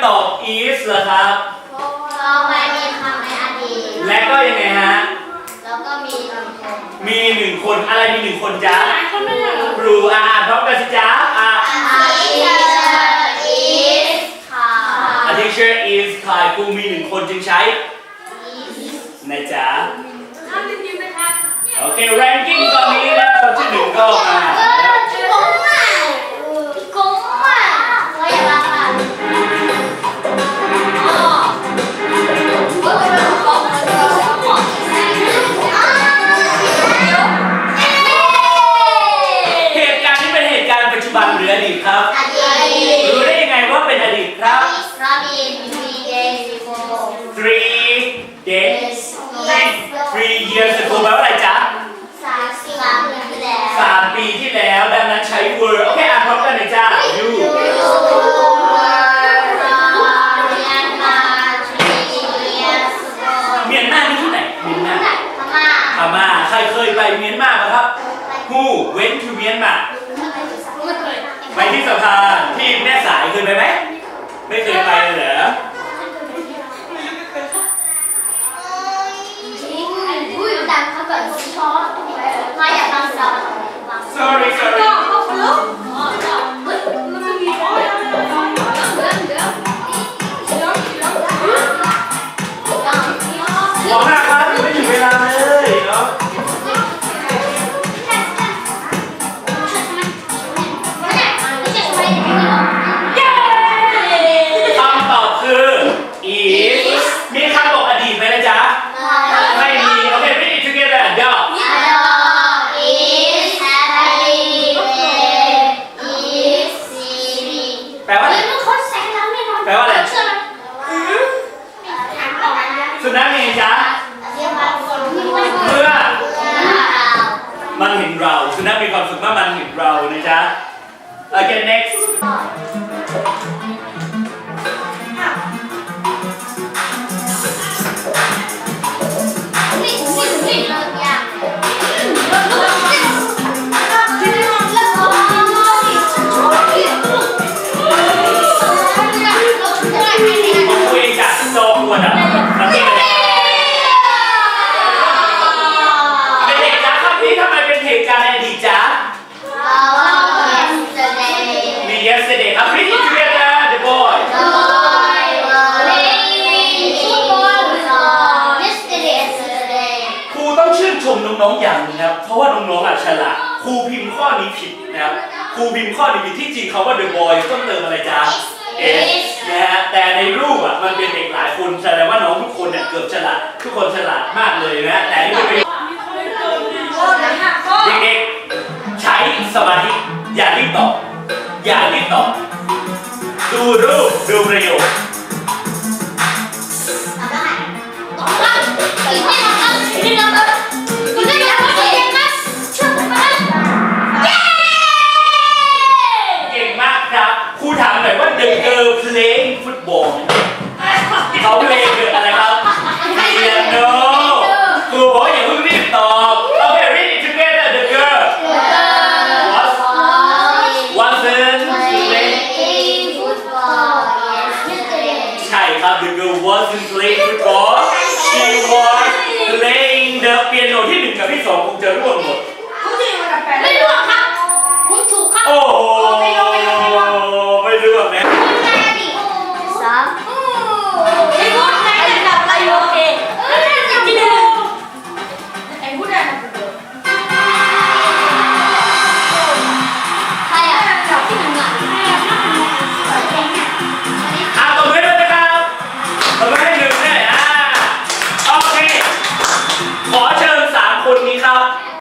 เหรอครับ เพราะว่ามีคำในอดีต และก็ยังไงฮะ แล้วก็มีคำคมมีหนึ่งคนอะไรมีหนึ่งคนจ๊ะหลายคนไม่ใช่เหรอครูอ่านพร้อมกันสิจ๊ะอ่า A teacher is a teacher is ใครครูมีหนึ่งคนจึงใช้ kind นะจ๊ะข้ามจริงๆนะครับโอเค ranking ตอนนี้นะคนที่หนึ่งก็อ่า ดังนั้นใช้ were โอเคอ่านพร้อมกันเลยจ้า you เมียนมานี่ที่ไหนเมียนมาพม่าใครเคยไปเมียนมาไหมครับ who went to เมียนมาไม่เคยไปที่สะพานที่แม่สายเคยไปไหมไม่เคยไปเลยเหรอ นัขมีความสุขมากมันเห็นเรานะจ๊ะ okay next ฉลาดครูพิมพ์ข้อนี้ผิดนะครับครูพิมพ์ข้อนี้ผิดที่จริงเขาว่า the boy ต้องเติมอะไรจ๊ะ S นะฮะแต่ในรูปอะมันเป็นเด็กหลายคนแสดงว่าน้องทุกคนเนี่ยเกือบฉลาดทุกคนฉลาดมากเลยนะแต่อันนี่เป็นเด็กๆใช้สมาธิอย่ารีบตอบอย่ารีบตอบดูรูปดูประโยคเวงเขาเพลงคืออะไรครับเรียนโนครูบอกอย่าเพิ่งรีบตอบ Okay read it together the girl What wasn't playing She ใช่ครับ the girl wasn't playing football she was playing the piano ที่หนึ่งกับที่สองคงจะร่วมหมด ไม่รู้หรอกครับ คุณถูกครับ โอ้โห